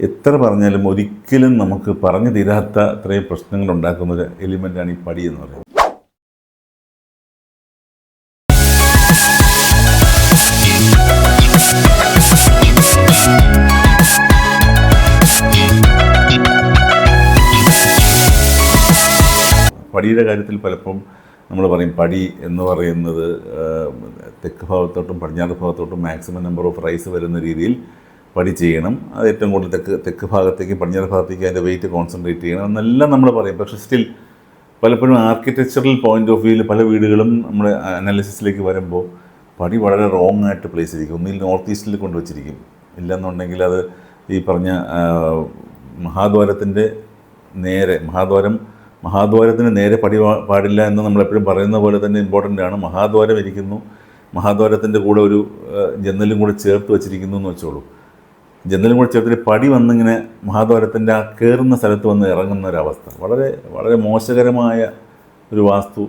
എത്ര പറഞ്ഞാലും ഒരിക്കലും നമുക്ക് പറഞ്ഞു തീരാത്ത അത്രയും പ്രശ്നങ്ങൾ ഉണ്ടാക്കുന്ന ഒരു എലിമെന്റാണ് ഈ പടി എന്ന് പറയുന്നത്. പടിയുടെ കാര്യത്തിൽ പലപ്പം നമ്മൾ പറയും പടി എന്ന് പറയുന്നത് തെക്ക് ഭാഗത്തോട്ടും പടിഞ്ഞാറ് ഭാഗത്തോട്ടും മാക്സിമം നമ്പർ ഓഫ് റൈസ് വരുന്ന രീതിയിൽ പടി ചെയ്യണം. അത് ഏറ്റവും കൂടുതൽ തെക്ക് തെക്ക് ഭാഗത്തേക്ക് പടിഞ്ഞാറ് ഭാഗത്തേക്ക് അതിന്റെ വെയിറ്റ് കോൺസെൻട്രേറ്റ് ചെയ്യണം. എന്നെല്ലാം നമ്മൾ പറയും. പക്ഷേ സ്റ്റിൽ പലപ്പോഴും ആർക്കിടെക്ചറൽ പോയിന്റ് ഓഫ് വ്യൂവിൽ പല വീടുകളും നമ്മുടെ അനാലിസിസിലേക്ക് വരുമ്പോൾ പടി വളരെ റോങ് ആയിട്ട് പ്ലേസ് ചെയ്തിരിക്കും ഒന്നിൽ നോർത്ത് ഈസ്റ്റിൽ കൊണ്ടുവച്ചിരിക്കും ഇല്ലെന്നുണ്ടെങ്കിൽ അത് ഈ പറഞ്ഞ മഹാദ്വാരത്തിന്റെ നേരെ മഹാദ്വാരം മഹാദ്വാരത്തിന് നേരെ പടി പാടില്ല എന്ന് നമ്മളെപ്പോഴും പറയുന്ന പോലെ തന്നെ ഇമ്പോർട്ടന്റ് ആണ്. മഹാദ്വാരം ഇരിക്കുന്നു. മഹാദ്വാരത്തിന്റെ കൂടെ ഒരു ജനലും കൂടെ ചേർത്ത് വെച്ചിരിക്കുന്നു എന്ന് വെച്ചോളൂ. ജനലും കൂടെ ചേർത്തിട്ട് പടി വന്നിങ്ങനെ മഹാദ്വാരത്തിന്റെ ആ കയറുന്ന സ്ഥലത്ത് വന്ന് ഇറങ്ങുന്ന ഒരവസ്ഥ വളരെ വളരെ മോശകരമായ ഒരു വാസ്തു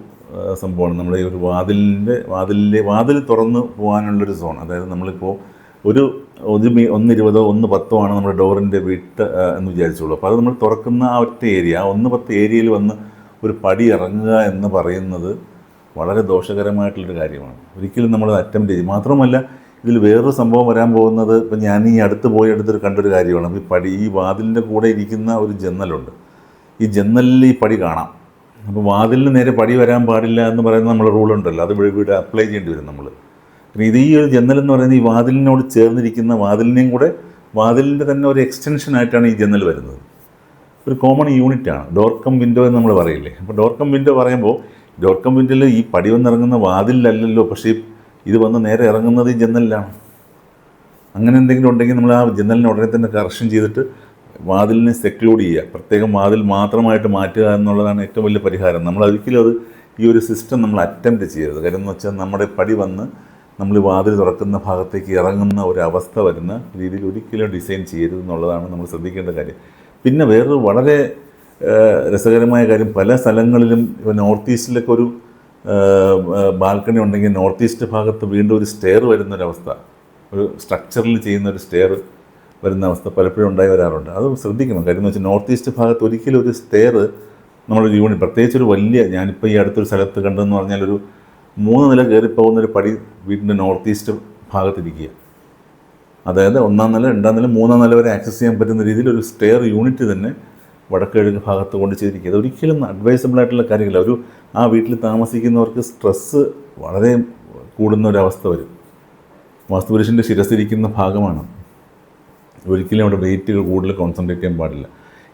സംഭവമാണ്. നമ്മുടെ ഈ ഒരു വാതിലിന്റെ വാതിലിന്റെ വാതിൽ തുറന്ന് പോകാനുള്ളൊരു സോൺ. അതായത് നമ്മളിപ്പോൾ ഒരു ഒരു ഒന്ന് ഇരുപതോ ഒന്ന് പത്തോ ആണ് നമ്മുടെ ഡോറിന്റെ വിട്ട് എന്ന് വിചാരിച്ചുള്ളൂ. അപ്പോൾ അത് നമ്മൾ തുറക്കുന്ന ആ ഒറ്റ ഏരിയ ആ ഒന്ന് പത്ത് ഏരിയയിൽ വന്ന് ഒരു പടി ഇറങ്ങുക എന്ന് പറയുന്നത് വളരെ ദോഷകരമായിട്ടുള്ളൊരു കാര്യമാണ്. ഒരിക്കലും നമ്മൾ അറ്റംപ്റ്റ് ചെയ്യും മാത്രമല്ല ഇതിൽ വേറൊരു സംഭവം വരാൻ പോകുന്നത് ഇപ്പം ഞാൻ ഈ അടുത്ത് പോയി അടുത്തൊരു കണ്ടൊരു കാര്യമാണ്. ഈ പടി ഈ വാതിലിന്റെ കൂടെ ഇരിക്കുന്ന ഒരു ജന്നലുണ്ട് ഈ ജന്നലിൽ ഈ പടി കാണാം. അപ്പോൾ വാതിലിന് നേരെ പടി വരാൻ പാടില്ല എന്ന് പറയുന്ന നമ്മുടെ റൂളുണ്ടല്ലോ അത് ഇവിടെ അപ്ലൈ ചെയ്യേണ്ടി വരും നമ്മൾ പിന്നെ ഇത് ഈ ഒരു ജന്നൽ എന്ന് പറയുന്നത് ഈ വാതിലിനോട് ചേർന്നിരിക്കുന്ന വാതിലിനെയും കൂടെ വാതിലിന്റെ തന്നെ ഒരു എക്സ്റ്റൻഷനായിട്ടാണ് ഈ ജന്നൽ വരുന്നത്. ഒരു കോമൺ യൂണിറ്റാണ് ഡോർക്കം വിൻഡോ എന്ന് നമ്മൾ പറയില്ലേ. അപ്പോൾ ഡോർക്കം വിൻഡോ പറയുമ്പോൾ ഡോർക്കം വിൻഡോയിൽ ഈ പടി വന്നിറങ്ങുന്ന വാതിലല്ലല്ലോ പക്ഷേ ഇത് വന്ന് നേരെ ഇറങ്ങുന്നത് ഈ ജന്നലിലാണ് അങ്ങനെ എന്തെങ്കിലും ഉണ്ടെങ്കിൽ നമ്മൾ ആ ജനലിനെ ഉടനെ തന്നെ കറക്ഷൻ ചെയ്തിട്ട് വാതിലിനെ സെക്ലൂഡ് ചെയ്യുക. പ്രത്യേകം വാതിൽ മാത്രമായിട്ട് മാറ്റുക എന്നുള്ളതാണ് ഏറ്റവും വലിയ പരിഹാരം. നമ്മൾ ഒരിക്കലും അത് ഈ ഒരു സിസ്റ്റം നമ്മൾ അറ്റംപ്റ്റ് ചെയ്യരുത്. കാര്യം എന്ന് വെച്ചാൽ നമ്മുടെ പടി വന്ന് നമ്മൾ വാതിൽ തുറക്കുന്ന ഭാഗത്തേക്ക് ഇറങ്ങുന്ന ഒരു അവസ്ഥ വരുന്ന രീതിയിൽ ഒരിക്കലും ഡിസൈൻ ചെയ്യരുത് എന്നുള്ളതാണ് നമ്മൾ ശ്രദ്ധിക്കേണ്ട കാര്യം. പിന്നെ വേറൊരു വളരെ രസകരമായ കാര്യം. പല സ്ഥലങ്ങളിലും ഇപ്പോൾ നോർത്ത് ഈസ്റ്റിലൊക്കെ ഒരു ബാൽക്കണി ഉണ്ടെങ്കിൽ നോർത്ത് ഈസ്റ്റ് ഭാഗത്ത് വീണ്ടും ഒരു സ്റ്റെയർ വരുന്നൊരവസ്ഥ. ഒരു സ്ട്രക്ചറിൽ ചെയ്യുന്ന ഒരു സ്റ്റെയർ വരുന്ന അവസ്ഥ പലപ്പോഴും ഉണ്ടായി വരാറുണ്ട്. അത് ശ്രദ്ധിക്കണം. കാര്യം എന്ന് വെച്ചാൽ നോർത്ത് ഈസ്റ്റ് ഭാഗത്ത് ഒരിക്കലും ഒരു സ്റ്റെയർ നമ്മുടെ യൂണിറ്റ് പ്രത്യേകിച്ച് ഒരു വലിയ ഞാനിപ്പോൾ ഈ അടുത്തൊരു സ്ഥലത്ത് കണ്ടെന്ന് പറഞ്ഞാൽ ഒരു മൂന്ന് നില കയറിപ്പോകുന്ന ഒരു പടി വീടിന്റെ നോർത്ത് ഈസ്റ്റ് ഭാഗത്തിരിക്കുക. അതായത് ഒന്നാം നില രണ്ടാം നില മൂന്നാം നില വരെ ആക്സസ് ചെയ്യാൻ പറ്റുന്ന രീതിയിൽ ഒരു സ്റ്റെയർ യൂണിറ്റ് തന്നെ വടക്കിഴക്ക് ഭാഗത്ത് കൊണ്ട് ചെയ്തിരിക്കുക. അത് ഒരിക്കലും അഡ്വൈസബിൾ ആയിട്ടുള്ള കാര്യമില്ല. ഒരു ആ വീട്ടിൽ താമസിക്കുന്നവർക്ക് സ്ട്രെസ്സ് വളരെ കൂടുന്ന ഒരവസ്ഥ വരും വാസ്തുപുരുഷന്റെ ശിരസിരിക്കുന്ന ഭാഗമാണ്. ഒരിക്കലും അവിടെ വെയിറ്റുകൾ കൂടുതൽ കോൺസെൻട്രേറ്റ് ചെയ്യാൻ പാടില്ല.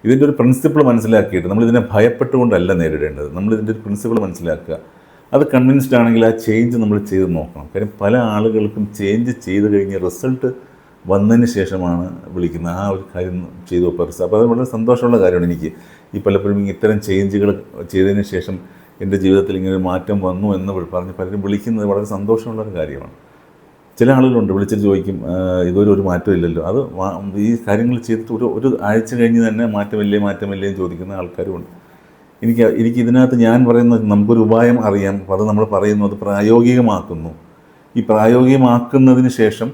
ഇതിന്റെ ഒരു പ്രിൻസിപ്പിൾ മനസ്സിലാക്കിയിട്ട് നമ്മളിതിനെ ഭയപ്പെട്ടുകൊണ്ടല്ല നേരിടേണ്ടത്. നമ്മളിതിന്റെ ഒരു പ്രിൻസിപ്പിൾ മനസ്സിലാക്കുക. അത് കൺവിൻസ്ഡ് ആണെങ്കിൽ ആ ചേഞ്ച് നമ്മൾ ചെയ്ത് നോക്കണം. കാര്യം പല ആളുകൾക്കും ചേഞ്ച് ചെയ്ത് കഴിഞ്ഞ് റിസൾട്ട് വന്നതിന് ശേഷമാണ് വിളിക്കുന്നത്. ആ ഒരു കാര്യം ചെയ്തു പെർസ് അപ്പോൾ അത് വളരെ സന്തോഷമുള്ള കാര്യമാണ് എനിക്ക്. ഈ പലപ്പോഴും ഇത്തരം ചേഞ്ചുകൾ ചെയ്തതിന് ശേഷം എന്റെ ജീവിതത്തിൽ ഇങ്ങനെ ഒരു മാറ്റം വന്നു എന്ന് പറഞ്ഞ് പലരും വിളിക്കുന്നത് വളരെ സന്തോഷമുള്ള ഒരു കാര്യമാണ്. ചില ആളുകളുണ്ട് വിളിച്ചിട്ട് ചോദിക്കും ഇതൊരു ഒരു മാറ്റം ഇല്ലല്ലോ. അത് ഈ കാര്യങ്ങൾ ചെയ്തിട്ട് ഒരു ഒരു ആഴ്ച കഴിഞ്ഞ് തന്നെ മാറ്റമില്ലേ മാറ്റമില്ലേ എന്ന് ചോദിക്കുന്ന ആൾക്കാരുമുണ്ട്. എനിക്ക് എനിക്ക് ഇതിനകത്ത് ഞാൻ പറയുന്ന നമുക്കൊരു ഉപായം അറിയാം. അപ്പോൾ അത് നമ്മൾ പറയുന്നു അത് പ്രായോഗികമാക്കുന്നു. ഈ പ്രായോഗികമാക്കുന്നതിന് ശേഷം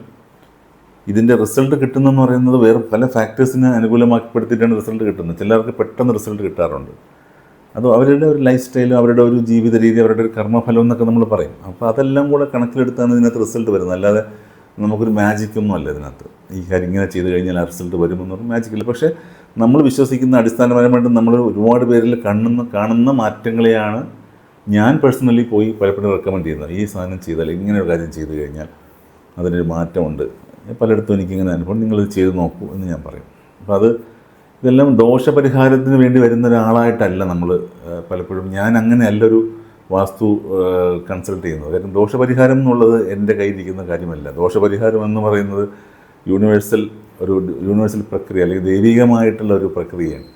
ഇതിന്റെ റിസൾട്ട് കിട്ടുന്നതെന്ന് പറയുന്നത് വേറെ പല ഫാക്ടേഴ്സിനെ അനുകൂലമാക്കിപ്പെടുത്തിയിട്ടാണ് റിസൾട്ട് കിട്ടുന്നത്. ചിലർക്ക് പെട്ടെന്ന് റിസൾട്ട് കിട്ടാറുണ്ട്. അത് അവരുടെ ഒരു ലൈഫ് സ്റ്റൈലും അവരുടെ ഒരു ജീവിത രീതി അവരുടെ ഒരു കർമ്മഫലം എന്നൊക്കെ നമ്മൾ പറയും. അപ്പോൾ അതെല്ലാം കൂടെ കണക്കിലെടുത്താണ് ഇതിനകത്ത് റിസൾട്ട് വരുന്നത്. അല്ലാതെ നമുക്കൊരു മാജിക്കൊന്നും അല്ല ഇതിനകത്ത്. ഈ കാര്യം ഇങ്ങനെ ചെയ്ത് കഴിഞ്ഞാൽ ആ റിസൾട്ട് വരുമെന്ന് പറഞ്ഞാൽ മാജിക്കില്ല പക്ഷേ നമ്മൾ വിശ്വസിക്കുന്ന അടിസ്ഥാനപരമായിട്ട് നമ്മൾ ഒരുപാട് പേരിൽ കാണുന്ന കാണുന്ന മാറ്റങ്ങളെയാണ് ഞാൻ പേഴ്സണലി പോയി പലപ്പോഴും റെക്കമെൻഡ് ചെയ്യുന്നത്. ഈ സാധനം ചെയ്താൽ ഇങ്ങനെ ഒരു കാര്യം ചെയ്തു കഴിഞ്ഞാൽ അതിനൊരു മാറ്റമുണ്ട്. പലയിടത്തും എനിക്കിങ്ങനെ അനുഭവം. നിങ്ങളിത് ചെയ്ത് നോക്കൂ എന്ന് ഞാൻ പറയും. അപ്പോൾ അത് ഇതെല്ലാം ദോഷപരിഹാരത്തിന് വേണ്ടി വരുന്ന ഒരാളായിട്ടല്ല നമ്മൾ പലപ്പോഴും ഞാൻ അങ്ങനെയല്ല ഒരു വാസ്തു കൺസൾട്ട് ചെയ്യുന്നത്. കാരണം ദോഷപരിഹാരം എന്നുള്ളത് എന്റെ കയ്യിലിരിക്കുന്ന കാര്യമല്ല. ദോഷപരിഹാരം എന്ന് പറയുന്നത് യൂണിവേഴ്സൽ ഒരു യൂണിവേഴ്സൽ പ്രക്രിയ അല്ലെങ്കിൽ ദൈവികമായിട്ടുള്ള ഒരു പ്രക്രിയയാണ്.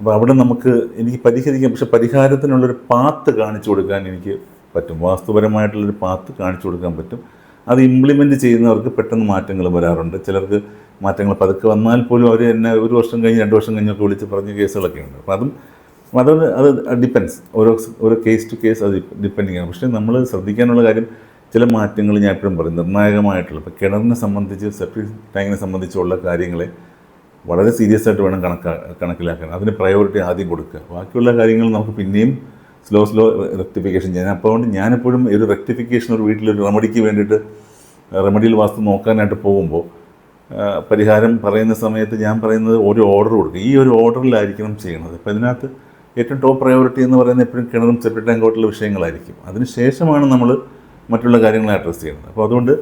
അപ്പോൾ അവിടെ നമുക്ക് എനിക്ക് പരിഹരിക്കാം. പക്ഷെ പരിഹാരത്തിനുള്ളൊരു പാത്ത് കാണിച്ചു കൊടുക്കാൻ എനിക്ക് പറ്റും. വാസ്തുപരമായിട്ടുള്ളൊരു പാത്ത് കാണിച്ചു കൊടുക്കാൻ പറ്റും. അത് ഇംപ്ലിമെന്റ് ചെയ്യുന്നവർക്ക് പെട്ടെന്ന് മാറ്റങ്ങൾ വരാറുണ്ട്. ചിലർക്ക് മാറ്റങ്ങൾ പതുക്കെ വന്നാൽ പോലും അവർ എന്നെ ഒരു വർഷം കഴിഞ്ഞ് രണ്ട് വർഷം കഴിഞ്ഞൊക്കെ വിളിച്ച് പറഞ്ഞ കേസുകളൊക്കെ ഉണ്ട്. അപ്പം അതും അത് അത് ഡിപ്പെൻസ് ഓരോ ഓരോ കേസ് ടു കേസ് അത് ഡിപ്പെൻഡിങ് ആണ്. പക്ഷേ നമ്മൾ ശ്രദ്ധിക്കാനുള്ള കാര്യം ചില മാറ്റങ്ങൾ ഞാൻ എപ്പോഴും പറയും. നിർണായകമായിട്ടുള്ള ഇപ്പോൾ കിണറിനെ സംബന്ധിച്ച് സെപ്റ്റിക് ടാങ്കിനെ സംബന്ധിച്ചുള്ള കാര്യങ്ങളെ വളരെ സീരിയസ് ആയിട്ട് വേണം കണക്കാ കണക്കിലാക്കാൻ. അതിന് പ്രയോറിറ്റി ആദ്യം കൊടുക്കുക. ബാക്കിയുള്ള കാര്യങ്ങൾ നമുക്ക് പിന്നെയും സ്ലോ സ്ലോ റെക്ടിഫിക്കേഷൻ ചെയ്യാൻ അപ്പോൾ ഞാനെപ്പോഴും ഒരു റെക്ടിഫിക്കേഷൻ ഒരു വീട്ടിലൊരു റെമഡിക്ക് വേണ്ടിയിട്ട് റെമഡിയിൽ വാസ്തു നോക്കാനായിട്ട് പോകുമ്പോൾ പരിഹാരം പറയുന്ന സമയത്ത് ഞാൻ പറയുന്നത് ഒരു ഓർഡർ കൊടുക്കും ഈ ഒരു ഓർഡറിലായിരിക്കണം ചെയ്യുന്നത് അപ്പോൾ ഇതിനകത്ത് ഏറ്റവും ടോപ്പ് പ്രയോറിറ്റി എന്ന് പറയുന്നത് എപ്പോഴും കിണറും സെപ്പറേറ്റ് ടാങ്കോട്ടുള്ള വിഷയങ്ങളായിരിക്കും. അതിന് ശേഷമാണ് നമ്മൾ മറ്റുള്ള കാര്യങ്ങളെ അഡ്രസ്സ് ചെയ്യുന്നത് അപ്പോൾ അതുകൊണ്ട്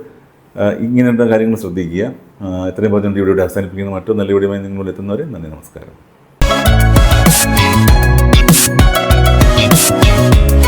ഇങ്ങനെയുള്ള കാര്യങ്ങൾ ശ്രദ്ധിക്കുക. ഇത്രയും പറഞ്ഞുകൊണ്ട് ഇവിടെ അവസാനിപ്പിക്കുന്ന മറ്റൊരു നല്ല വീഡിയോയുമായി നിങ്ങൾ എത്തുന്നവരെ നന്ദി നമസ്കാരം. Thank